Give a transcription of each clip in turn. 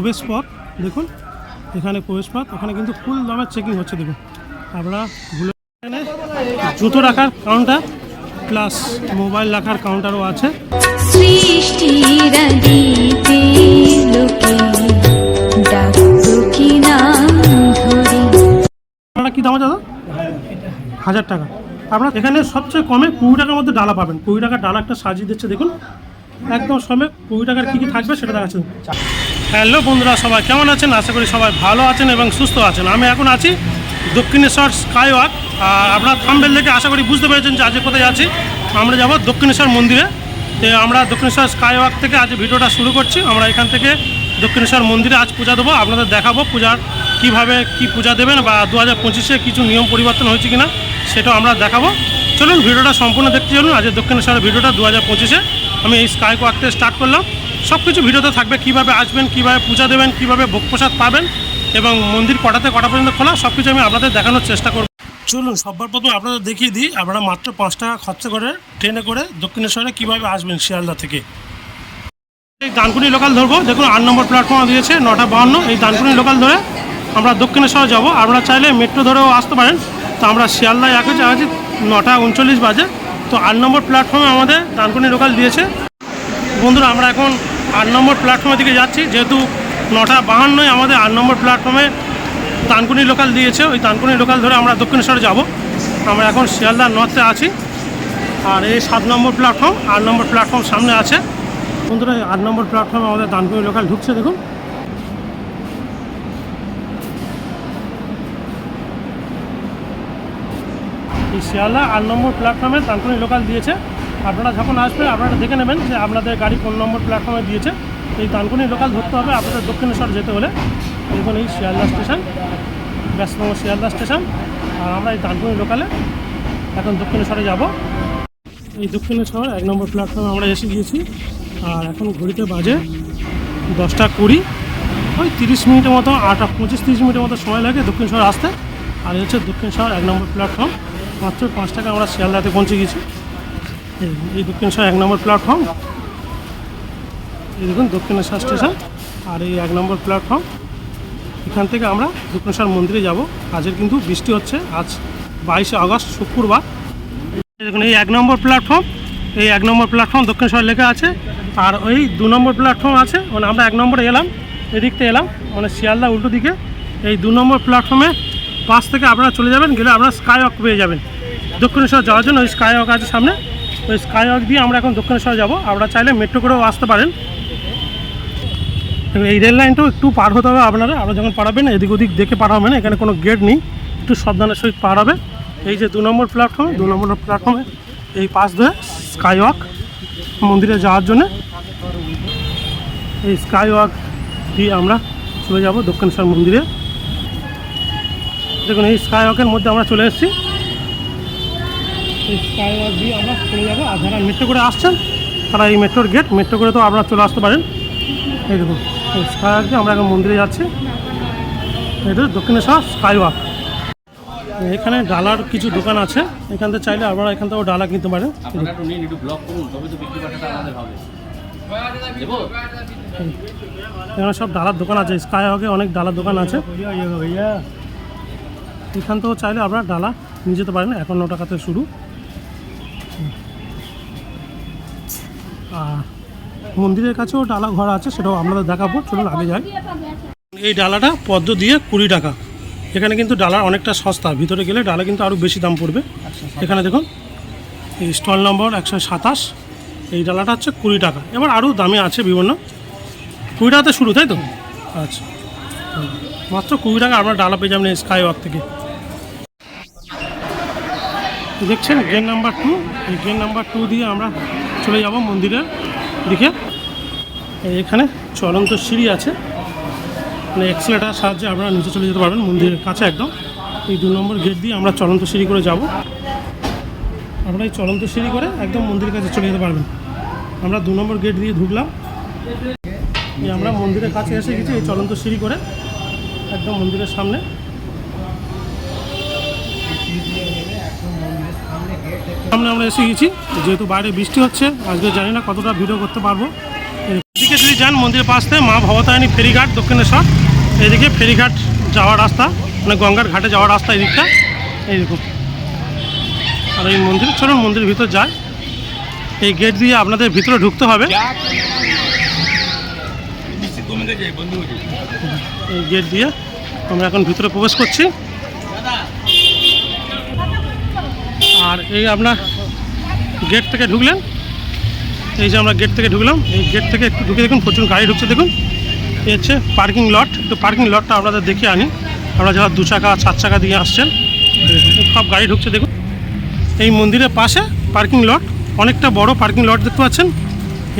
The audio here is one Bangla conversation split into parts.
প্রবেশ পথ দেখুন এখানে প্রবেশ পথ ওখানে কিন্তু ফুল দামের চেকিং হচ্ছে দেখুন। ভুলে এখানে জুতো রাখার কাউন্টার প্লাস মোবাইল রাখার কাউন্টারও আছে। সৃষ্টিরাদিতে লোকে ডাকতো কি নাম ধরে। আপনারা কী দাম দাদা? হাজার টাকা। আপনার এখানে সবচেয়ে কমে কুড়ি টাকার মধ্যে ডালা পাবেন। কুড়ি টাকার ডালা একটা সাজিয়ে দিচ্ছে দেখুন। একদম সমে কুড়ি টাকার কী কী থাকবে সেটা দেখাচ্ছেন হ্যালো বন্ধুরা, সবাই কেমন আছেন? আশা করি সবাই ভালো আছেন এবং সুস্থ আছেন। আমি এখন আছি দক্ষিণেশ্বর স্কাই ওয়াক আর আপনার থামবেল দেখে আশা করি বুঝতে পেরেছেন যে আজকে কোথায় আছি। আমরা যাব দক্ষিণেশ্বর মন্দিরে। তো আমরা দক্ষিণেশ্বর স্কাই ওয়াক থেকে আজ ভিডিওটা শুরু করছি। আমরা এখান থেকে দক্ষিণেশ্বর মন্দিরে আজ পূজা দেবো। আপনাদের দেখাবো পূজার কীভাবে কি পূজা দেবেন বা দু হাজার পঁচিশে কিছু নিয়ম পরিবর্তন হয়েছে কিনা সেটাও আমরা দেখাবো। চলুন, ভিডিওটা সম্পূর্ণ দেখতে চলুন। আজ দক্ষিণেশ্বরের ভিডিওটা দু হাজার পঁচিশে। আমি এই স্কাই ওয়াক থেকে স্টার্ট করলাম। সব কিছু ভিডিওতে থাকবে, কীভাবে আসবেন, কীভাবে পূজা দেবেন, কীভাবে ভোগ প্রসাদ পাবেন এবং মন্দির কটাতে, কটা পর্যন্ত খোলা সব কিছু আমি আপনাদের দেখানোর চেষ্টা করব। চলুন সবার প্রথমে আপনাদের দেখিয়ে দিই, আপনারা মাত্র পাঁচ টাকা খরচা করে ট্রেনে করে দক্ষিণেশ্বরে কীভাবে আসবেন শিয়ালদা থেকে। এই দানকুনি লোকাল ধরবো, দেখুন আট নম্বর প্ল্যাটফর্ম দিয়েছে, নটা বাহান্ন, এই দানকুনি লোকাল ধরে আমরা দক্ষিণেশ্বর যাব। আপনারা চাইলে মেট্রো ধরেও আসতে পারেন, তো আমরা শিয়ালদায় আগে আছি নটা উনচল্লিশ বাজে, তো আট নম্বর প্ল্যাটফর্মে আমাদের দানকুনি লোকাল দিয়েছে। বন্ধুরা, আমরা এখন আট নম্বর প্ল্যাটফর্মের দিকে যাচ্ছি। যেহেতু নটা বাহান্নয় আমাদের আট নম্বর প্ল্যাটফর্মে তানকুনি লোকাল দিয়েছে। ওই তানকুনি লোকাল ধরে আমরা দক্ষিণেশ্বরে যাব। আমরা এখন শিয়ালদা নর্থে আছি। আর এই সাত নম্বর প্ল্যাটফর্ম আট নম্বর প্ল্যাটফর্ম সামনে আছে। বন্ধুরা আট নম্বর প্ল্যাটফর্মে আমাদের দানকুনি লোকাল ঢুকছে, দেখুন। এই শিয়ালদা আট নম্বর প্ল্যাটফর্মে দানকুনি লোকাল দিয়েছে। আপনারা যখন আসবেন, আপনারা দেখে নেবেন যে আপনাদের গাড়ি কোন নম্বর প্ল্যাটফর্মে দিয়েছে। এই দানকুনি লোকাল ধরতে হবে, আপনাদের দক্ষিণেশ্বর যেতে হলে। দেখুন এই শিয়ালদা স্টেশন ব্যস্ততম শিয়ালদা স্টেশন। আর আমরা এই দানকুনি লোকালে এখন দক্ষিণেশ্বরে যাব। এই দক্ষিণেশ্বর এক নম্বর প্ল্যাটফর্মে আমরা এসে গিয়েছি। আর এখন ঘড়িতে বাজে দশটা কুড়ি। ওই তিরিশ মিনিটের মতো, আট পঁচিশ তিরিশ মিনিটের মতো সময় লাগে দক্ষিণেশ্বর আসতে। আর এই হচ্ছে দক্ষিণেশ্বর এক নম্বর প্ল্যাটফর্ম মাত্র পাঁচ টাকা আমরা শিয়ালদাতে পৌঁছে গেছি এই দক্ষিণেশ্বর এক নম্বর প্ল্যাটফর্ম এই দেখুন, দক্ষিণেশ্বর স্টেশন আর এই এক নম্বর প্ল্যাটফর্ম এখান থেকে আমরা দক্ষিণেশ্বর মন্দিরে যাব। আজের কিন্তু বৃষ্টি হচ্ছে। আজ বাইশে আগস্ট, শুক্রবার। দেখুন, এই এক নম্বর প্ল্যাটফর্ম এই এক নম্বর প্ল্যাটফর্ম দক্ষিণেশ্বর লেখা আছে। আর ওই দু নম্বর প্ল্যাটফর্ম আছে মানে আমরা এক নম্বরে এলাম এদিক থেকে এলাম মানে শিয়ালদা উল্টো দিকে। এই দু নম্বর প্ল্যাটফর্মে পাশ থেকে আপনারা চলে যাবেন, গেলে আপনারা স্কাই ওয়াক পেয়ে যাবেন। দক্ষিণেশ্বর যাওয়ার জন্য ওই স্কাই ওয়াক আছে সামনে। ওই স্কাই ওয়াক দিয়ে আমরা এখন দক্ষিণেশ্বরে যাব। আপনারা চাইলে মেট্রো করেও আসতে পারেন। এই রেল লাইনটাও একটু পার হতে হবে আপনারা। আপনারা যখন পারাবেন, এদিক ওদিক দেখে পারাবেন, এখানে কোনো গেট নেই। একটু সাবধানের সহিত পার হবে এই যে দু নম্বর প্ল্যাটফর্মে দু নম্বর প্ল্যাটফর্মে এই পাশ ধরে স্কাই ওয়াক মন্দিরে যাওয়ার জন্য। এই স্কাই ওয়াক দিয়ে আমরা চলে যাব দক্ষিণেশ্বর মন্দিরে। দেখুন, এই স্কাই ওয়াকের মধ্যে আমরা চলে এসেছি। এই স্কাই ওয়াক দিয়ে আমরা চলে যাব। আর যারা মেট্রো করে আসছেন তারা এই মেট্রোর গেট মেট্রো করে তো আপনারা চলে আসতে পারেন। এই দেখুন এই স্কাই ওয়াক দিয়ে আমরা এখন মন্দিরে যাচ্ছি। এটা দক্ষিণেশ্বর স্কাই ওয়াক। এখানে ডালার কিছু দোকান আছে। এখান থেকে চাইলে আপনারা এখান থেকেও ডালা কিনতে পারেন। এখানে সব ডালার দোকান আছে। স্কাই ওয়াকে অনেক ডালার দোকান আছে। এখান থেকেও চাইলে আপনারা ডালা নিয়ে যেতে পারেন। একান্ন টাকাতে শুরু। মন্দিরের কাছেও ডালা ঘর আছে সেটাও আপনাদের দেখাবো। চলুন আগে যাই। এই ডালাটা পদ্ম দিয়ে কুড়ি টাকা। এখানে কিন্তু ডালার অনেকটা সস্তা। ভিতরে গেলে ডালা কিন্তু আরও বেশি দাম পড়বে। এখানে দেখুন এই স্টল নম্বর একশো সাতাশ। এই ডালাটা হচ্ছে কুড়ি টাকা। এবার আরও দামে আছে বিভিন্ন। কুড়ি টাকাতে শুরু তাই তো? আচ্ছা। মাত্র কুড়ি টাকা আপনার ডালা পেয়ে যাবেন স্কাই ওয়াক থেকে। দেখছেন গেট নাম্বার টু এই গেট নাম্বার টু দিয়ে আমরা চলে যাব মন্দিরের দিকে এখানে চলন্ত সিঁড়ি আছে। মানে এক্সেলেটার সাহায্যে আপনারা নিচে চলে যেতে পারবেন মন্দিরের কাছে একদম। এই দু নম্বর গেট দিয়ে আমরা চলন্ত সিঁড়ি করে যাব। আপনারা এই চলন্ত সিঁড়ি করে একদম মন্দিরের কাছে চলে যেতে পারবেন। আমরা দু নম্বর গেট দিয়ে ঢুকলাম। আমরা মন্দিরের কাছে এসে গেছি এই চলন্ত সিঁড়ি করে। একদম মন্দিরের সামনে। সামনে আমরা এসে গেছি। যেহেতু বাইরে বৃষ্টি হচ্ছে, আজকে জানি না কতটা ভিডিও করতে পারব। এদিকে যদি যান মন্দিরের পাশ থেকে, মা ভবতারিণী ফেরিঘাট, দক্ষিণেশ্বর এইদিকে ফেরিঘাট যাওয়ার রাস্তা মানে গঙ্গার ঘাটে যাওয়ার রাস্তা এদিকটা এই দেখুন আর এই মন্দির, চলুন মন্দিরের ভিতর যায় এই গেট দিয়ে আপনাদের ভিতরে ঢুকতে হবে। এই গেট দিয়ে আমরা এখন ভিতরে প্রবেশ করছি। আর এই আপনার গেট থেকে ঢুকলেন। এই যে আমরা গেট থেকে ঢুকলাম, এই গেট থেকে একটু ঢুকে দেখুন, প্রচুর গাড়ি ঢুকছে, দেখুন। এই হচ্ছে পার্কিং লট একটু পার্কিং লটটা আপনাদের দেখে আনি। আপনারা যারা দু চাকা, চার চাকা দিয়ে আসছেন, সব গাড়ি ঢুকছে, দেখুন। এই মন্দিরের পাশে পার্কিং লট অনেকটা বড় পার্কিং লট দেখতে পাচ্ছেন।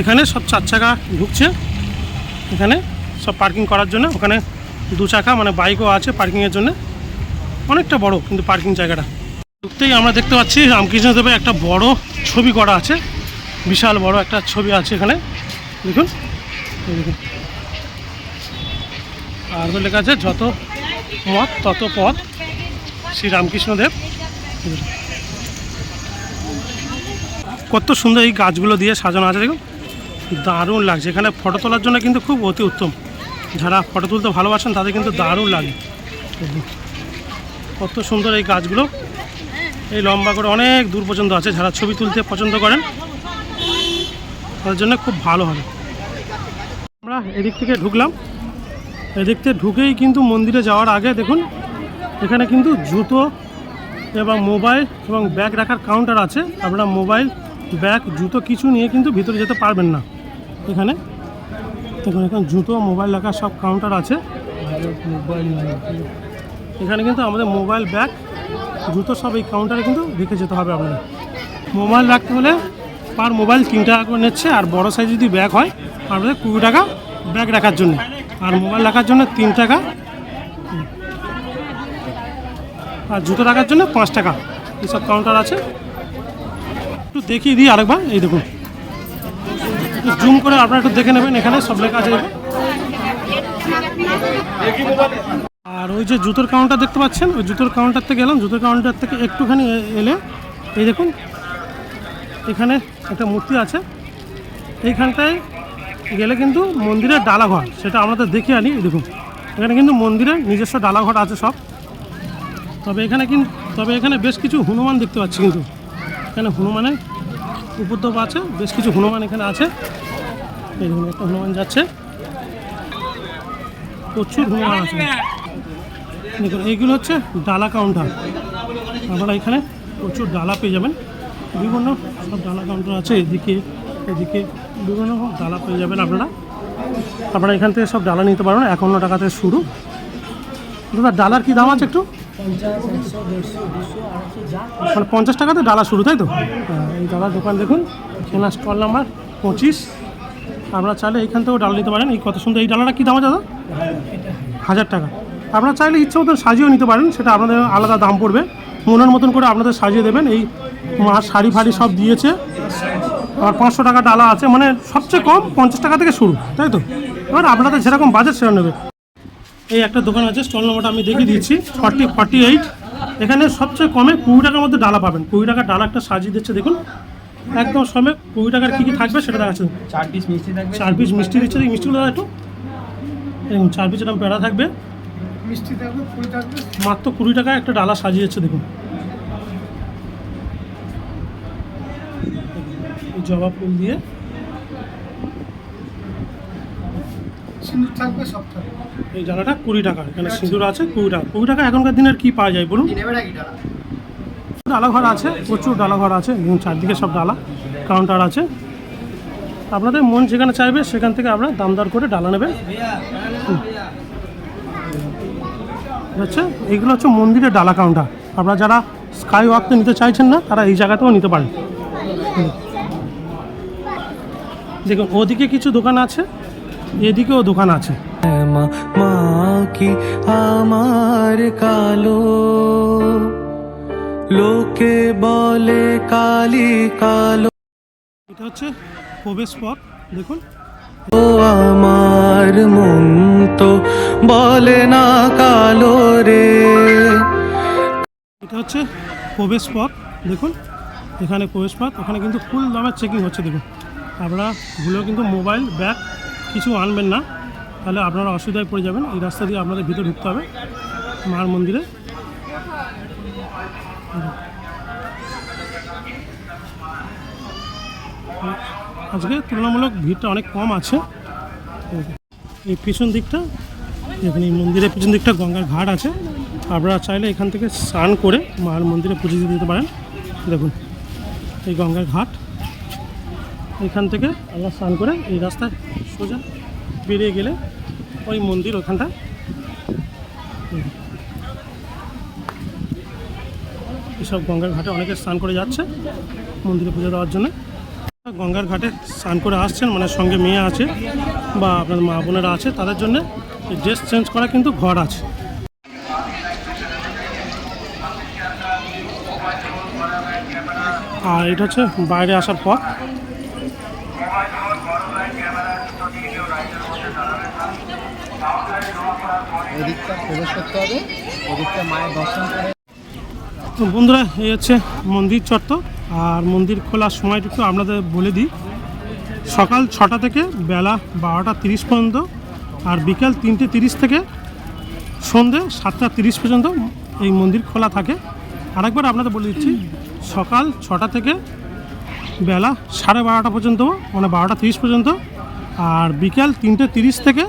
এখানে সব চার চাকা ঢুকছে। এখানে সব পার্কিং করার জন্য, ওখানে দু চাকা মানে বাইকও আছে পার্কিংয়ের জন্য। অনেকটা বড় কিন্তু পার্কিং জায়গাটা। ঢুকতেই আমরা দেখতে পাচ্ছি রামকৃষ্ণদেবের একটা বড় ছবি করা আছে, বিশাল বড় একটা ছবি আছে এখানে। দেখুন দেখুন। আর লেখা আছে, যত মত, তত পথ শ্রী রামকৃষ্ণদেব কত সুন্দর এই গাছগুলো দিয়ে সাজানো আছে, দেখুন। দারুণ লাগছে। এখানে ফটো তোলার জন্য কিন্তু খুব অতি উত্তম। যারা ফটো তুলতে ভালোবাসেন, তাদের কিন্তু দারুণ লাগে। কত সুন্দর এই গাছগুলো। এই লম্বা করে অনেক দূর পর্যন্ত আছে, যারা ছবি তুলতে পছন্দ করেন, তাদের জন্য খুব ভালো হবে। আমরা এদিক থেকে ঢুকলাম। এদিক থেকে ঢুকেই কিন্তু মন্দিরে যাওয়ার আগে দেখুন, এখানে কিন্তু জুতো এবং মোবাইল এবং ব্যাগ রাখার কাউন্টার আছে। আপনারা মোবাইল, ব্যাগ, জুতো কিছু নিয়ে কিন্তু ভিতরে যেতে পারবেন না। এখানে দেখুন, এখানে জুতো, মোবাইল রাখার সব কাউন্টার আছে। এখানে কিন্তু আমাদের মোবাইল, ব্যাগ জুতো সব এই কাউন্টারে কিন্তু রেখে যেতে হবে আপনাদের। মোবাইল রাখতে হলে পার মোবাইল তিন টাকা করে নিচ্ছে, আর বড় সাইজ যদি ব্যাগ হয়, আপনাদের কুড়ি টাকা ব্যাগ রাখার জন্য। আর মোবাইল রাখার জন্য তিন টাকা, আর জুতো রাখার জন্য পাঁচ টাকা। এইসব কাউন্টার আছে। একটু দেখিয়ে দিই আরেকবার, এই দেখুন। জুম করে আপনারা একটু দেখে নেবেন, এখানে সব লেখা আছে। আর ওই যে জুতোর কাউন্টার দেখতে পাচ্ছেন? ওই জুতোর কাউন্টার থেকে এলাম জুতোর কাউন্টার থেকে একটুখানি এলে, এই দেখুন, এখানে একটা মূর্তি আছে। এইখানটায় গেলে কিন্তু মন্দিরের ডালাঘর, সেটা আমাদের দেখে আনি দেখুন। এখানে কিন্তু মন্দিরের নিজস্ব ডালাঘর আছে সব। তবে এখানে কিন্তু তবে এখানে বেশ কিছু হনুমান দেখতে পাচ্ছি কিন্তু। এখানে হনুমানের উপদ্রব আছে, বেশ কিছু হনুমান এখানে আছে। এই দেখুন, একটা হনুমান যাচ্ছে। প্রচুর হনুমান আছে। দেখুন এইগুলো হচ্ছে ডালা কাউন্টার আপনারা এখানে প্রচুর ডালা পেয়ে যাবেন। বিভিন্ন সব ডালা কাউন্টার আছে এদিকে এদিকে বিভিন্ন রকম ডালা পেয়ে যাবেন আপনারা। আপনারা এখান থেকে সব ডালা নিতে পারবেন একান্ন টাকা থেকে শুরু। দাদা ডালার কি দাম আছে একটু? মানে পঞ্চাশ টাকাতে ডালা শুরু তাই তো? হ্যাঁ, এই ডালার দোকান দেখুন কেনা স্টল নাম্বার পঁচিশ। আপনারা চাইলে এইখান থেকেও ডালা নিতে পারেন। এই কত সুন্দর এই ডালাটা কী দাম আছে দাদা? হাজার টাকা। আপনারা চাইলে ইচ্ছে মতন সাজিয়েও নিতে পারেন সেটা আপনাদের আলাদা দাম পড়বে। মনের মতন করে আপনাদের সাজিয়ে দেবেন এই মা শাড়ি ফাড়ি সব দিয়েছে। আর পাঁচশো টাকা ডালা আছে মানে সবচেয়ে কম পঞ্চাশ টাকা থেকে শুরু তাই তো? এবার আপনাদের যেরকম বাজেট সেরকম নেবে। এই একটা দোকান আছে স্টল নম্বরটা আমি দেখিয়ে দিচ্ছি ফর্টি ফর্টি এইট এখানে সবচেয়ে কমে কুড়ি টাকার মধ্যে ডালা পাবেন। কুড়ি টাকার ডালা একটা সাজিয়ে দিচ্ছে দেখুন। একদম সময় কুড়ি টাকার কী কী থাকবে সেটা দেখাচ্ছে। চার পিস মিষ্টি থাকবে। চার পিস মিষ্টি দিচ্ছে মিষ্টিগুলো দাদা একটু এরকম চার পিস এরকম পেড়া থাকবে। মিষ্টি থাকবে ফুল থাকবে। মাত্র কুড়ি টাকা একটা ডালা সাজিয়েছে দেখুন। জবা ফুল দিয়ে। সিঁদুর থাকবে সব থাকবে। এই ডালাটা কুড়ি টাকা এখানে সিঁদুর আছে কুড়ি টাকা। কুড়ি টাকা এখনকার দিনের কি পাওয়া যায় বলুন? ডালা? ঘর আছে প্রচুর ডালা ঘর আছে চারদিকে সব ডালা কাউন্টার আছে। আপনাদের মন যেখানে চাইবে সেখান থেকে আপনারা দাম দর করে ডালা নেবেন। হচ্ছে এইগুলো হচ্ছে মন্দিরের ডালা কাউন্টার আপনারা যারা স্কাই ওয়াকতে নিতে চাইছেন না তারা এই জায়গাতেও নিতে পারেন। দেখুন ওদিকে কিছু দোকান আছে এদিকেও দোকান আছে। মা মা কি আমার কালো? লোকে বলে কালি কালো। এটা হচ্ছে প্রবেশ পথ দেখুন। ও আমার মন তো বলে না কালো রে। এটা হচ্ছে প্রবেশ পথ, দেখুন। এখানে প্রবেশ পথ ওখানে কিন্তু ফুল দামের চেকিং হচ্ছে, দেখুন। আপনারা ভুলেও কিন্তু মোবাইল ব্যাগ কিছু আনবেন না। তাহলে আপনারা অসুবিধায় পড়ে যাবেন, এই রাস্তা দিয়ে আপনাদের ভিতরে ঢুকতে হবে, মার মন্দিরে। আজকে তুলনামূলক ভিড়টা অনেক কম আছে। এই পিছন দিকটা দেখুন এই মন্দিরের পিছন দিকটা গঙ্গার ঘাট আছে। আপনারা চাইলে এখান থেকে স্নান করে মার মন্দিরে পুজো দিতে দিতে পারেন। দেখুন, এই গঙ্গার ঘাট। এখান থেকে আমরা স্নান করে এই রাস্তায় সোজা বেরিয়ে গেলে ওই মন্দির ওখানটা। এসব গঙ্গার ঘাটে অনেকে স্নান করে যাচ্ছে মন্দিরে পুজো দেওয়ার জন্য। গঙ্গার ঘাটে স্নান করে আসছেন মানে সঙ্গে মেয়ে আছে বা আপনার মা বোনেরা আছে তাদের জন্য ড্রেস চেঞ্জ করা কিন্তু ঘর আছে। আর এটা হচ্ছে বাইরে আসার পথ। এদিকটা প্রবেশ করতে হবে এদিকটা মায়ের দর্শন করে। বন্ধুরা এই হচ্ছে মন্দির চত্বর। আর মন্দির খোলার সময়টুকু আপনাদের বলে দিই। সকাল ছটা থেকে বেলা বারোটা তিরিশ পর্যন্ত আর বিকাল তিনটে তিরিশ থেকে সন্ধে সাতটা তিরিশ পর্যন্ত এই মন্দির খোলা থাকে। আরেকবার আপনাদের বলে দিচ্ছি, সকাল ছটা থেকে বেলা সাড়ে বারোটা পর্যন্ত মানে বারোটা তিরিশ পর্যন্ত আর বিকাল তিনটে তিরিশ থেকে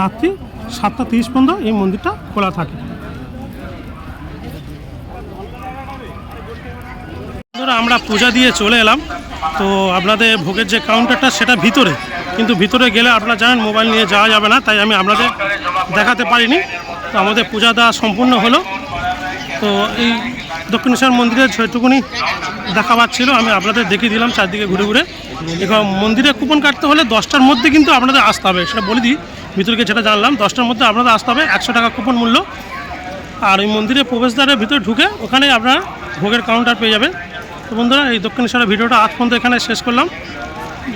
রাত্রি সাতটা তিরিশ পর্যন্ত এই মন্দিরটা খোলা থাকে। বন্ধুরা, আমরা পূজা দিয়ে চলে এলাম। তো আপনাদের ভোগের যে কাউন্টারটা সেটা ভিতরে। কিন্তু ভিতরে গেলে আপনারা জানেন মোবাইল নিয়ে যাওয়া যাবে না, তাই আমি আপনাদের দেখাতে পারিনি। তো আমাদের পূজা দেওয়া সম্পূর্ণ হলো। তো এই দক্ষিণেশ্বর মন্দিরের যেটুকুনি দেখাবার ছিল আমি আপনাদের দেখিয়ে দিলাম চারদিকে ঘুরে ঘুরে। এখন মন্দিরে কুপন কাটতে হলে দশটার মধ্যে কিন্তু আপনাদের আসতে হবে। সেটা বলে দিই ভিতরকে যেটা জানলাম, দশটার মধ্যে আপনাদের আসতে হবে একশো টাকা কুপন মূল্য। আর ওই মন্দিরের প্রবেশদ্বারের ভিতরে ঢুকে ওখানে আপনারা ভোগের কাউন্টার পেয়ে যাবেন। তো বন্ধুরা, এই দক্ষিণেশ্বরের ভিডিওটা আজ পর্যন্ত এখানে শেষ করলাম।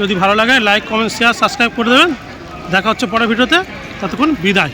যদি ভালো লাগে লাইক কমেন্ট শেয়ার সাবস্ক্রাইব করে দেবেন। দেখা হচ্ছে পরের ভিডিওতে। ততক্ষণ বিদায়।